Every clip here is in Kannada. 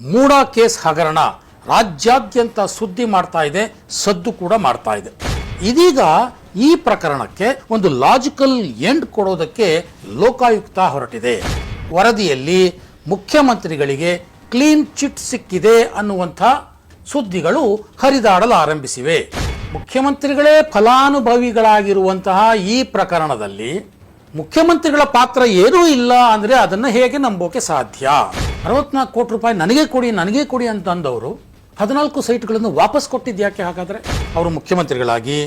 ಮೂಡ ಕೇಸ್ ಹಗರಣ ರಾಜ್ಯಾದ್ಯಂತ ಸುದ್ದಿ ಮಾಡ್ತಾ ಇದೆ, ಸದ್ದು ಕೂಡ ಮಾಡ್ತಾ ಇದೆ. ಇದೀಗ ಈ ಪ್ರಕರಣಕ್ಕೆ ಒಂದು ಲಾಜಿಕಲ್ ಎಂಡ್ ಕೊಡೋದಕ್ಕೆ ಲೋಕಾಯುಕ್ತ ಹೊರಟಿದೆ. ವರದಿಯಲ್ಲಿ ಮುಖ್ಯಮಂತ್ರಿಗಳಿಗೆ ಕ್ಲೀನ್ ಚಿಟ್ ಸಿಕ್ಕಿದೆ ಅನ್ನುವಂಥ ಸುದ್ದಿಗಳು ಹರಿದಾಡಲು ಆರಂಭಿಸಿವೆ. ಮುಖ್ಯಮಂತ್ರಿಗಳೇ ಫಲಾನುಭವಿಗಳಾಗಿರುವಂತಹ ಈ ಪ್ರಕರಣದಲ್ಲಿ ಮುಖ್ಯಮಂತ್ರಿಗಳ ಪಾತ್ರ ಏನೂ ಇಲ್ಲ ಅಂದರೆ ಅದನ್ನು ಹೇಗೆ ನಂಬೋಕೆ ಸಾಧ್ಯ? ಅರವತ್ನಾಲ್ಕು ಕೋಟಿ ರೂಪಾಯಿ ನನಗೆ ಕೊಡಿ ನನಗೆ ಕೊಡಿ ಅಂತ ಅಂದವರು ಹದಿನಾಲ್ಕು ಸೈಟ್ಗಳನ್ನು ವಾಪಸ್ ಕೊಟ್ಟಿದ್ಯಾಕೆ ಹಾಗಾದರೆ? ಅವರು ಮುಖ್ಯಮಂತ್ರಿಗಳಾಗಿ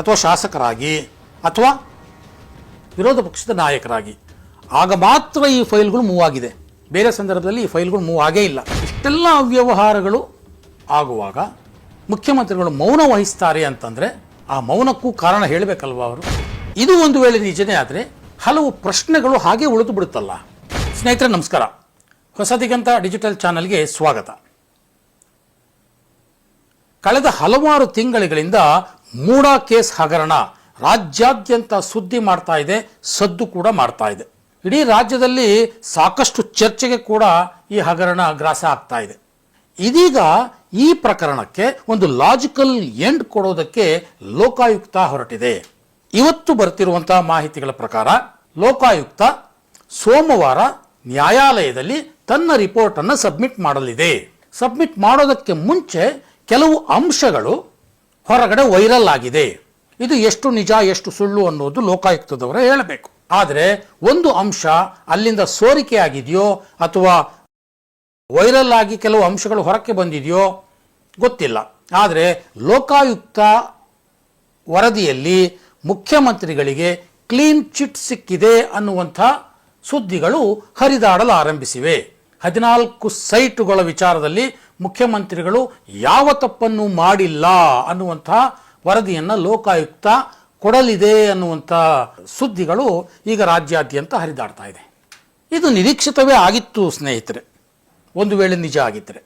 ಅಥವಾ ಶಾಸಕರಾಗಿ ಅಥವಾ ವಿರೋಧ ಪಕ್ಷದ ನಾಯಕರಾಗಿ. ಆಗ ಮಾತ್ರ ಈ ಫೈಲ್ಗಳು ಮೂವ್ ಆಗಿದೆ. ಬೇರೆ ಸಂದರ್ಭದಲ್ಲಿ ಈ ಫೈಲ್ಗಳು ಮೂವ್ ಆಗೇ ಇಲ್ಲ. ಇಷ್ಟೆಲ್ಲ ಅವ್ಯವಹಾರಗಳು ಆಗುವಾಗ ಮುಖ್ಯಮಂತ್ರಿಗಳು ಮೌನ ವಹಿಸ್ತಾರೆ ಅಂತಂದರೆ ಆ ಮೌನಕ್ಕೂ ಕಾರಣ ಹೇಳಬೇಕಲ್ವ ಅವರು? ಇದು ಒಂದು ವೇಳೆ ನಿಜನೇ ಆದರೆ ಹಲವು ಪ್ರಶ್ನೆಗಳು ಹಾಗೆ ಉಳಿದು ಬಿಡುತ್ತಲ್ಲ. ಸ್ನೇಹಿತರೆ, ನಮಸ್ಕಾರ. ಹೊಸದಿಗಂತ ಡಿಜಿಟಲ್ ಚಾನೆಲ್ಗೆ ಸ್ವಾಗತ. ಕಳೆದ ಹಲವಾರು ತಿಂಗಳಿಗಳಿಂದ ಮೂಡ ಕೇಸ್ ಹಗರಣ, ರಾಜ್ಯಾದ್ಯಂತ ಸುದ್ದಿ ಮಾಡ್ತಾ ಇದೆ, ಸದ್ದು ಕೂಡ ಮಾಡ್ತಾ ಇದೆ. ಇಡೀ ರಾಜ್ಯದಲ್ಲಿ ಸಾಕಷ್ಟು ಚರ್ಚೆಗೆ ಕೂಡ ಈ ಹಗರಣ ಗ್ರಾಸ ಆಗ್ತಾ ಇದೆ. ಇದೀಗ ಈ ಪ್ರಕರಣಕ್ಕೆ ಒಂದು ಲಾಜಿಕಲ್ ಎಂಡ್ ಕೊಡೋದಕ್ಕೆ ಲೋಕಾಯುಕ್ತ ಹೊರಟಿದೆ. ಇವತ್ತು ಬರ್ತಿರುವಂತಹ ಮಾಹಿತಿಗಳ ಪ್ರಕಾರ ಲೋಕಾಯುಕ್ತ ಸೋಮವಾರ ನ್ಯಾಯಾಲಯದಲ್ಲಿ ತನ್ನ ರಿಪೋರ್ಟ್ ಅನ್ನು ಸಬ್ಮಿಟ್ ಮಾಡಲಿದೆ. ಸಬ್ಮಿಟ್ ಮಾಡೋದಕ್ಕೆ ಮುಂಚೆ ಕೆಲವು ಅಂಶಗಳು ಹೊರಗಡೆ ವೈರಲ್ ಆಗಿದೆ. ಇದು ಎಷ್ಟು ನಿಜ, ಎಷ್ಟು ಸುಳ್ಳು ಅನ್ನೋದು ಲೋಕಾಯುಕ್ತದವರೇ ಹೇಳಬೇಕು. ಆದರೆ ಒಂದು ಅಂಶ ಅಲ್ಲಿಂದ ಸೋರಿಕೆ ಆಗಿದೆಯೋ ಅಥವಾ ವೈರಲ್ ಆಗಿ ಕೆಲವು ಅಂಶಗಳು ಹೊರಕ್ಕೆ ಬಂದಿದೆಯೋ ಗೊತ್ತಿಲ್ಲ. ಆದರೆ ಲೋಕಾಯುಕ್ತ ವರದಿಯಲ್ಲಿ ಮುಖ್ಯಮಂತ್ರಿಗಳಿಗೆ ಕ್ಲೀನ್ ಚಿಟ್ ಸಿಕ್ಕಿದೆ ಅನ್ನುವಂಥ ಸುದ್ದಿಗಳು ಹರಿದಾಡಲು ಆರಂಭಿಸಿವೆ. ಹದಿನಾಲ್ಕು ಸೈಟುಗಳ ವಿಚಾರದಲ್ಲಿ ಮುಖ್ಯಮಂತ್ರಿಗಳು ಯಾವ ತಪ್ಪನ್ನು ಮಾಡಿಲ್ಲ ಅನ್ನುವಂತಹ ವರದಿಯನ್ನು ಲೋಕಾಯುಕ್ತ ಕೊಡಲಿದೆ ಅನ್ನುವಂಥ ಸುದ್ದಿಗಳು ಈಗ ರಾಜ್ಯಾದ್ಯಂತ ಹರಿದಾಡ್ತಾ ಇದೆ. ಇದು ನಿರೀಕ್ಷಿತವೇ ಆಗಿತ್ತು ಸ್ನೇಹಿತರೆ. ಒಂದು ವೇಳೆ ನಿಜ ಆಗಿದ್ದರೆ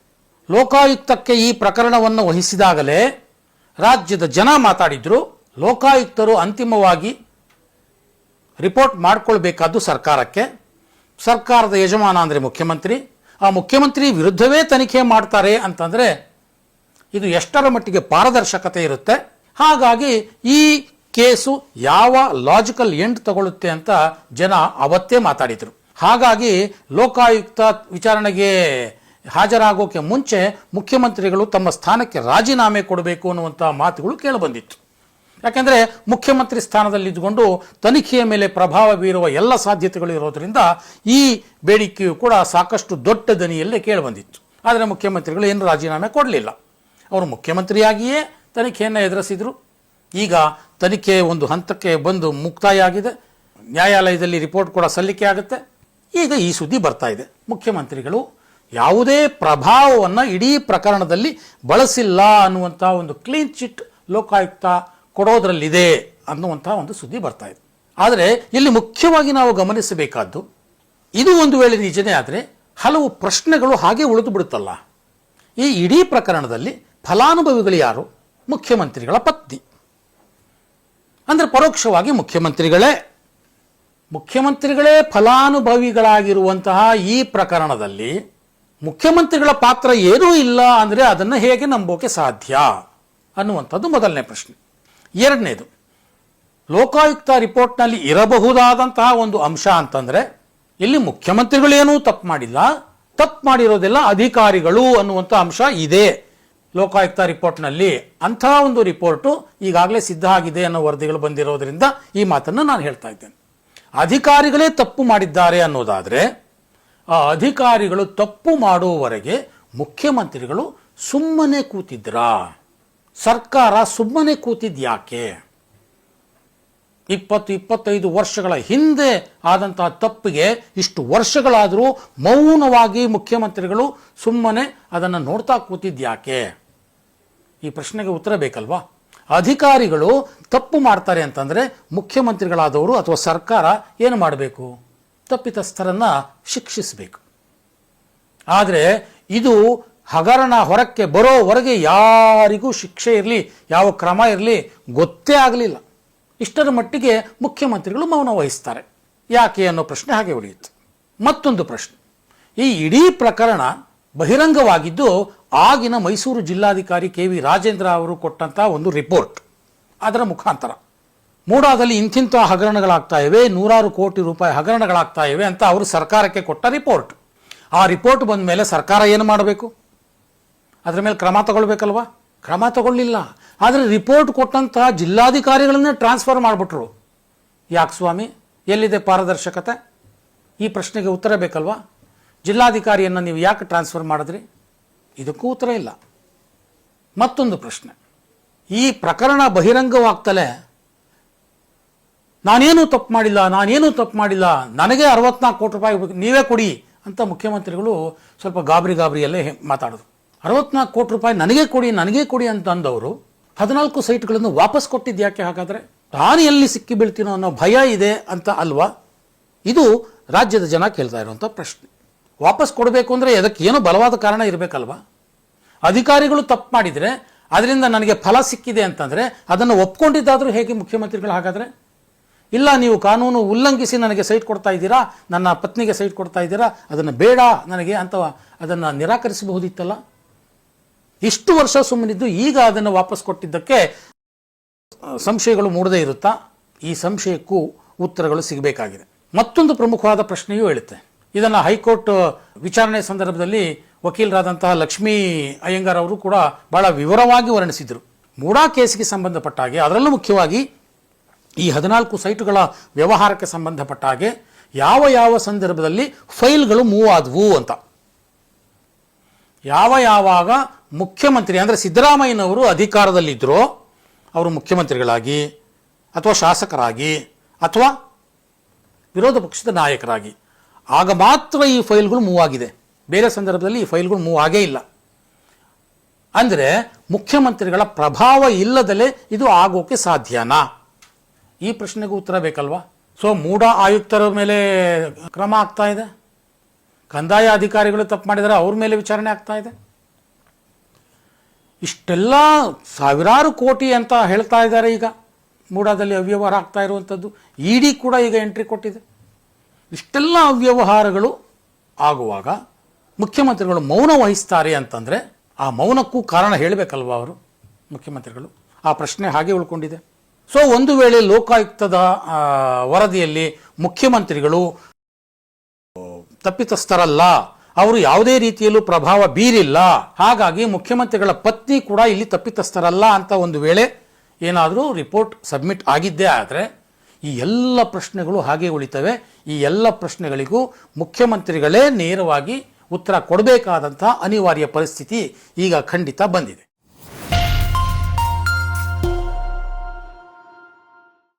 ಲೋಕಾಯುಕ್ತಕ್ಕೆ ಈ ಪ್ರಕರಣವನ್ನು ವಹಿಸಿದಾಗಲೇ ರಾಜ್ಯದ ಜನ ಮಾತಾಡಿದ್ರು. ಲೋಕಾಯುಕ್ತರು ಅಂತಿಮವಾಗಿ ರಿಪೋರ್ಟ್ ಮಾಡಿಕೊಳ್ಬೇಕಾದ್ದು ಸರ್ಕಾರಕ್ಕೆ. ಸರ್ಕಾರದ ಯಜಮಾನ ಅಂದರೆ ಮುಖ್ಯಮಂತ್ರಿ. ಆ ಮುಖ್ಯಮಂತ್ರಿ ವಿರುದ್ಧವೇ ತನಿಖೆ ಮಾಡ್ತಾರೆ ಅಂತಂದರೆ ಇದು ಎಷ್ಟರ ಮಟ್ಟಿಗೆ ಪಾರದರ್ಶಕತೆ ಇರುತ್ತೆ? ಹಾಗಾಗಿ ಈ ಕೇಸು ಯಾವ ಲಾಜಿಕಲ್ ಎಂಡ್ ತಗೊಳ್ಳುತ್ತೆ ಅಂತ ಜನ ಅವತ್ತೇ ಮಾತಾಡಿದರು. ಹಾಗಾಗಿ ಲೋಕಾಯುಕ್ತ ವಿಚಾರಣೆಗೆ ಹಾಜರಾಗೋಕೆ ಮುಂಚೆ ಮುಖ್ಯಮಂತ್ರಿಗಳು ತಮ್ಮ ಸ್ಥಾನಕ್ಕೆ ರಾಜೀನಾಮೆ ಕೊಡಬೇಕು ಅನ್ನುವಂಥ ಮಾತುಗಳು ಕೇಳಿಬಂದಿತ್ತು ಯಾಕೆಂದರೆ ಮುಖ್ಯಮಂತ್ರಿ ಸ್ಥಾನದಲ್ಲಿದ್ದುಕೊಂಡು ತನಿಖೆಯ ಮೇಲೆ ಪ್ರಭಾವ ಬೀರುವ ಎಲ್ಲ ಸಾಧ್ಯತೆಗಳು ಇರೋದ್ರಿಂದ ಈ ಬೇಡಿಕೆಯು ಕೂಡ ಸಾಕಷ್ಟು ದೊಡ್ಡ ದನಿಯಲ್ಲೇ ಕೇಳಿಬಂದಿತ್ತು. ಆದರೆ ಮುಖ್ಯಮಂತ್ರಿಗಳು ಏನು ರಾಜೀನಾಮೆ ಕೊಡಲಿಲ್ಲ. ಅವರು ಮುಖ್ಯಮಂತ್ರಿಯಾಗಿಯೇ ತನಿಖೆಯನ್ನು ಎದುರಿಸಿದರು. ಈಗ ತನಿಖೆ ಒಂದು ಹಂತಕ್ಕೆ ಬಂದು ಮುಕ್ತಾಯ ಆಗಿದೆ ನ್ಯಾಯಾಲಯದಲ್ಲಿ ರಿಪೋರ್ಟ್ ಕೂಡ ಸಲ್ಲಿಕೆ ಆಗುತ್ತೆ. ಈಗ ಈ ಸುದ್ದಿ ಬರ್ತಾ ಇದೆ. ಮುಖ್ಯಮಂತ್ರಿಗಳು ಯಾವುದೇ ಪ್ರಭಾವವನ್ನು ಇಡೀ ಪ್ರಕರಣದಲ್ಲಿ ಬಳಸಿಲ್ಲ ಅನ್ನುವಂಥ ಒಂದು ಕ್ಲೀನ್ ಚಿಟ್ ಲೋಕಾಯುಕ್ತ ಕೊಡೋದ್ರಲ್ಲಿದೆ ಅನ್ನುವಂಥ ಒಂದು ಸುದ್ದಿ ಬರ್ತಾ ಇದೆ. ಆದರೆ ಇಲ್ಲಿ ಮುಖ್ಯವಾಗಿ ನಾವು ಗಮನಿಸಬೇಕಾದ್ದು, ಇದು ಒಂದು ವೇಳೆ ನಿಜನೇ ಆದರೆ ಹಲವು ಪ್ರಶ್ನೆಗಳು ಹಾಗೆ ಉಳಿದು ಬಿಡುತ್ತಲ್ಲ. ಈ ಇಡೀ ಪ್ರಕರಣದಲ್ಲಿ ಫಲಾನುಭವಿಗಳು ಯಾರು? ಮುಖ್ಯಮಂತ್ರಿಗಳ ಪತ್ನಿ. ಅಂದರೆ ಪರೋಕ್ಷವಾಗಿ ಮುಖ್ಯಮಂತ್ರಿಗಳೇ. ಮುಖ್ಯಮಂತ್ರಿಗಳೇ ಫಲಾನುಭವಿಗಳಾಗಿರುವಂತಹ ಈ ಪ್ರಕರಣದಲ್ಲಿ ಮುಖ್ಯಮಂತ್ರಿಗಳ ಪಾತ್ರ ಏನೂ ಇಲ್ಲ ಅಂದರೆ ಅದನ್ನು ಹೇಗೆ ನಂಬೋಕೆ ಸಾಧ್ಯ ಅನ್ನುವಂಥದ್ದು ಮೊದಲನೇ ಪ್ರಶ್ನೆ. ಎರಡನೇದು, ಲೋಕಾಯುಕ್ತ ರಿಪೋರ್ಟ್ನಲ್ಲಿ ಇರಬಹುದಾದಂತಹ ಒಂದು ಅಂಶ ಅಂತಂದರೆ, ಇಲ್ಲಿ ಮುಖ್ಯಮಂತ್ರಿಗಳೇನೂ ತಪ್ಪು ಮಾಡಿಲ್ಲ, ತಪ್ಪು ಮಾಡಿರೋದೆಲ್ಲ ಅಧಿಕಾರಿಗಳು ಅನ್ನುವಂಥ ಅಂಶ ಇದೆ. ಲೋಕಾಯುಕ್ತ ರಿಪೋರ್ಟ್ನಲ್ಲಿ ಅಂಥ ಒಂದು ರಿಪೋರ್ಟು ಈಗಾಗಲೇ ಸಿದ್ಧ ಆಗಿದೆ ಅನ್ನೋ ವರದಿಗಳು ಬಂದಿರೋದ್ರಿಂದ ಈ ಮಾತನ್ನು ನಾನು ಹೇಳ್ತಾ ಇದ್ದೇನೆ. ಅಧಿಕಾರಿಗಳೇ ತಪ್ಪು ಮಾಡಿದ್ದಾರೆ ಅನ್ನೋದಾದರೆ, ಆ ಅಧಿಕಾರಿಗಳು ತಪ್ಪು ಮಾಡುವವರೆಗೆ ಮುಖ್ಯಮಂತ್ರಿಗಳು ಸುಮ್ಮನೆ ಕೂತಿದ್ರಾ? ಸರ್ಕಾರ ಸುಮ್ಮನೆ ಕೂತಿದ್ಯಾಕೆ ಇಪ್ಪತ್ತು ಇಪ್ಪತ್ತೈದು ವರ್ಷಗಳ ಹಿಂದೆ ಆದಂತಹ ತಪ್ಪಿಗೆ ಇಷ್ಟು ವರ್ಷಗಳಾದರೂ ಮೌನವಾಗಿ ಮುಖ್ಯಮಂತ್ರಿಗಳು ಸುಮ್ಮನೆ ಅದನ್ನು ನೋಡ್ತಾ ಕೂತಿದ್ಯಾಕೆ ಈ ಪ್ರಶ್ನೆಗೆ ಉತ್ತರ ಬೇಕಲ್ವಾ? ಅಧಿಕಾರಿಗಳು ತಪ್ಪು ಮಾಡ್ತಾರೆ ಅಂತಂದರೆ ಮುಖ್ಯಮಂತ್ರಿಗಳಾದವರು ಅಥವಾ ಸರ್ಕಾರ ಏನು ಮಾಡಬೇಕು? ತಪ್ಪಿತಸ್ಥರನ್ನ ಶಿಕ್ಷಿಸಬೇಕು. ಆದರೆ ಇದು ಹಗರಣ ಹೊರಕ್ಕೆ ಬರೋವರೆಗೆ ಯಾರಿಗೂ ಶಿಕ್ಷೆ ಇರಲಿ, ಯಾವ ಕ್ರಮ ಇರಲಿ ಗೊತ್ತೇ ಆಗಲಿಲ್ಲ. ಇಷ್ಟರ ಮಟ್ಟಿಗೆ ಮುಖ್ಯಮಂತ್ರಿಗಳು ಮೌನ ವಹಿಸ್ತಾರೆ. ಯಾಕೆ ಅನ್ನೋ ಪ್ರಶ್ನೆ ಹಾಗೆ ಉಳಿಯುತ್ತೆ. ಮತ್ತೊಂದು ಪ್ರಶ್ನೆ. ಈ ಇಡೀ ಪ್ರಕರಣ ಬಹಿರಂಗವಾಗಿದ್ದು ಆಗಿನ ಮೈಸೂರು ಜಿಲ್ಲಾಧಿಕಾರಿ ಕೆ ವಿ ರಾಜೇಂದ್ರ ಅವರು ಕೊಟ್ಟಂಥ ಒಂದು ರಿಪೋರ್ಟ್. ಅದರ ಮುಖಾಂತರ. ಮೂಡಾದಲ್ಲಿ ಇಂತಿಂಥ ಹಗರಣಗಳಾಗ್ತಾ ಇವೆ ನೂರಾರು ಕೋಟಿ ರೂಪಾಯಿ ಹಗರಣಗಳಾಗ್ತಾ ಇವೆ ಅಂತ ಅವರು ಸರ್ಕಾರಕ್ಕೆ ಕೊಟ್ಟ ರಿಪೋರ್ಟ್. ಆ ರಿಪೋರ್ಟ್ ಬಂದ ಮೇಲೆ ಸರ್ಕಾರ ಏನು ಮಾಡಬೇಕು? ಅದರ ಮೇಲೆ ಕ್ರಮ ತಗೊಳ್ಬೇಕಲ್ವಾ? ಕ್ರಮ ತಗೊಳ್ಳಿಲ್ಲ ಆದರೆ ರಿಪೋರ್ಟ್ ಕೊಟ್ಟಂತಹ ಜಿಲ್ಲಾಧಿಕಾರಿಗಳನ್ನೇ ಟ್ರಾನ್ಸ್ಫರ್ ಮಾಡಿಬಿಟ್ರು. ಯಾಕೆ ಸ್ವಾಮಿ? ಎಲ್ಲಿದೆ ಪಾರದರ್ಶಕತೆ? ಈ ಪ್ರಶ್ನೆಗೆ ಉತ್ತರ ಬೇಕಲ್ವಾ? ಜಿಲ್ಲಾಧಿಕಾರಿಯನ್ನು ನೀವು ಯಾಕೆ ಟ್ರಾನ್ಸ್ಫರ್ ಮಾಡಿದ್ರಿ? ಇದಕ್ಕೂ ಉತ್ತರ ಇಲ್ಲ. ಮತ್ತೊಂದು ಪ್ರಶ್ನೆ. ಈ ಪ್ರಕರಣ ಬಹಿರಂಗವಾಗ್ತಲೇ ನಾನೇನು ತಪ್ಪು ಮಾಡಿಲ್ಲ, ನಾನೇನು ತಪ್ಪು ಮಾಡಿಲ್ಲ, ನನಗೆ ಅರವತ್ನಾಲ್ಕು ಕೋಟಿ ರೂಪಾಯಿ ನೀವೇ ಕೊಡಿ ಅಂತ ಮುಖ್ಯಮಂತ್ರಿಗಳು ಸ್ವಲ್ಪ ಗಾಬರಿ ಗಾಬರಿಯಲ್ಲೇ ಮಾತಾಡೋದು ಅರವತ್ನಾಲ್ಕು ಕೋಟಿ ರೂಪಾಯಿ ನನಗೆ ಕೊಡಿ ನನಗೆ ಕೊಡಿ ಅಂತ ಅಂದವರು, ಹದಿನಾಲ್ಕು ಸೈಟ್ಗಳನ್ನು ವಾಪಸ್ ಕೊಟ್ಟಿದ್ದು ಯಾಕೆ ಹಾಗಾದರೆ? ತಾನು ಎಲ್ಲಿ ಸಿಕ್ಕಿ ಬೀಳ್ತೀನೋ ಅನ್ನೋ ಭಯ ಇದೆ ಅಂತ ಅಲ್ವಾ? ಇದು ರಾಜ್ಯದ ಜನ ಕೇಳ್ತಾ ಇರುವಂಥ ಪ್ರಶ್ನೆ. ವಾಪಸ್ ಕೊಡಬೇಕು ಅಂದರೆ ಅದಕ್ಕೆ ಏನೋ ಬಲವಾದ ಕಾರಣ ಇರಬೇಕಲ್ವಾ? ಅಧಿಕಾರಿಗಳು ತಪ್ಪು ಮಾಡಿದರೆ, ಅದರಿಂದ ನನಗೆ ಫಲ ಸಿಕ್ಕಿದೆ ಅಂತಂದರೆ ಅದನ್ನು ಒಪ್ಕೊಂಡಿದ್ದಾದರೂ ಹೇಗೆ ಮುಖ್ಯಮಂತ್ರಿಗಳು ಹಾಗಾದರೆ? ಇಲ್ಲ, ನೀವು ಕಾನೂನು ಉಲ್ಲಂಘಿಸಿ ನನಗೆ ಸೈಟ್ ಕೊಡ್ತಾ ಇದ್ದೀರಾ, ನನ್ನ ಪತ್ನಿಗೆ ಸೈಟ್ ಕೊಡ್ತಾ ಇದ್ದೀರಾ, ಅದನ್ನು ಬೇಡ ನನಗೆ ಅಂತ ಅದನ್ನು ನಿರಾಕರಿಸಬಹುದಿತ್ತಲ್ಲ? ಇಷ್ಟು ವರ್ಷ ಸುಮ್ಮನಿದ್ದು ಈಗ ಅದನ್ನು ವಾಪಸ್ ಕೊಟ್ಟಿದ್ದಕ್ಕೆ ಸಂಶಯಗಳು ಮೂಡದೇ ಇರುತ್ತಾ? ಈ ಸಂಶಯಕ್ಕೂ ಉತ್ತರಗಳು ಸಿಗಬೇಕಾಗಿದೆ. ಮತ್ತೊಂದು ಪ್ರಮುಖವಾದ ಪ್ರಶ್ನೆಯೂ ಹೇಳುತ್ತೆ. ಇದನ್ನು ಹೈಕೋರ್ಟ್ ವಿಚಾರಣೆ ಸಂದರ್ಭದಲ್ಲಿ ವಕೀಲರಾದಂತಹ ಲಕ್ಷ್ಮೀ ಅಯ್ಯಂಗಾರ್ ಅವರು ಕೂಡ ಬಹಳ ವಿವರವಾಗಿ ವರ್ಣಿಸಿದರು. ಮೂಡಾ ಕೇಸಿಗೆ ಸಂಬಂಧಪಟ್ಟ ಹಾಗೆ, ಅದರಲ್ಲೂ ಮುಖ್ಯವಾಗಿ ಈ ಹದಿನಾಲ್ಕು ಸೈಟುಗಳ ವ್ಯವಹಾರಕ್ಕೆ ಸಂಬಂಧಪಟ್ಟ ಹಾಗೆ ಯಾವ ಯಾವ ಸಂದರ್ಭದಲ್ಲಿ ಫೈಲ್ಗಳು ಮೂವ್ ಆದವು ಅಂತ. ಯಾವ ಯಾವಾಗ ಮುಖ್ಯಮಂತ್ರಿ ಅಂದರೆ ಸಿದ್ದರಾಮಯ್ಯನವರು ಅಧಿಕಾರದಲ್ಲಿದ್ದರೋ ಅವರು ಮುಖ್ಯಮಂತ್ರಿಗಳಾಗಿ ಅಥವಾ ಶಾಸಕರಾಗಿ ಅಥವಾ ವಿರೋಧ ಪಕ್ಷದ ನಾಯಕರಾಗಿ. ಆಗ ಮಾತ್ರ ಈ ಫೈಲ್ಗಳು ಮೂವ್ ಆಗಿದೆ. ಬೇರೆ ಸಂದರ್ಭದಲ್ಲಿ ಈ ಫೈಲ್ಗಳು ಮೂವ್ ಆಗೇ ಇಲ್ಲ. ಅಂದರೆ ಮುಖ್ಯಮಂತ್ರಿಗಳ ಪ್ರಭಾವ ಇಲ್ಲದಲೇ ಇದು ಆಗೋಕೆ ಸಾಧ್ಯನಾ? ಈ ಪ್ರಶ್ನೆಗೂ ಉತ್ತರ ಬೇಕಲ್ವಾ? ಸೊ ಮೂಢ ಆಯುಕ್ತರ ಮೇಲೆ ಕ್ರಮ ಆಗ್ತಾ ಇದೆ. ಕಂದಾಯ ಅಧಿಕಾರಿಗಳು ತಪ್ಪು ಮಾಡಿದರೆ ಅವ್ರ ಮೇಲೆ ವಿಚಾರಣೆ ಆಗ್ತಾ ಇದೆ. ಇಷ್ಟೆಲ್ಲ ಸಾವಿರಾರು ಕೋಟಿ ಅಂತ ಹೇಳ್ತಾ ಇದ್ದಾರೆ ಈಗ. ಮೂಡಾದಲ್ಲಿ ಅವ್ಯವಹಾರ ಆಗ್ತಾ ಇರುವಂಥದ್ದು. ಇಡಿ ಕೂಡ ಈಗ ಎಂಟ್ರಿ ಕೊಟ್ಟಿದೆ. ಇಷ್ಟೆಲ್ಲ ಅವ್ಯವಹಾರಗಳು ಆಗುವಾಗ ಮುಖ್ಯಮಂತ್ರಿಗಳು ಮೌನ ವಹಿಸ್ತಾರೆ ಅಂತಂದರೆ ಆ ಮೌನಕ್ಕೂ ಕಾರಣ ಹೇಳಬೇಕಲ್ವ ಅವರು, ಮುಖ್ಯಮಂತ್ರಿಗಳು? ಆ ಪ್ರಶ್ನೆ ಹಾಗೆ ಉಳ್ಕೊಂಡಿದೆ. ಸೊ ಒಂದು ವೇಳೆ ಲೋಕಾಯುಕ್ತದ ವರದಿಯಲ್ಲಿ ಮುಖ್ಯಮಂತ್ರಿಗಳು ತಪ್ಪಿತಸ್ಥರಲ್ಲ. ಅವರು ಯಾವುದೇ ರೀತಿಯಲ್ಲೂ ಪ್ರಭಾವ ಬೀರಿಲ್ಲ. ಹಾಗಾಗಿ ಮುಖ್ಯಮಂತ್ರಿಗಳ ಪತ್ನಿ ಕೂಡ ಇಲ್ಲಿ ತಪ್ಪಿತಸ್ಥರಲ್ಲ ಅಂತ ಒಂದು ವೇಳೆ ಏನಾದರೂ ರಿಪೋರ್ಟ್ ಸಬ್ಮಿಟ್ ಆಗಿದ್ದೇ ಆದರೆ ಈ ಎಲ್ಲ ಪ್ರಶ್ನೆಗಳು ಹಾಗೆ ಉಳಿತವೆ. ಈ ಎಲ್ಲ ಪ್ರಶ್ನೆಗಳಿಗೂ ಮುಖ್ಯಮಂತ್ರಿಗಳೇ ನೇರವಾಗಿ ಉತ್ತರ ಕೊಡಬೇಕಾದಂಥ ಅನಿವಾರ್ಯ ಪರಿಸ್ಥಿತಿ ಈಗ ಖಂಡಿತ ಬಂದಿದೆ.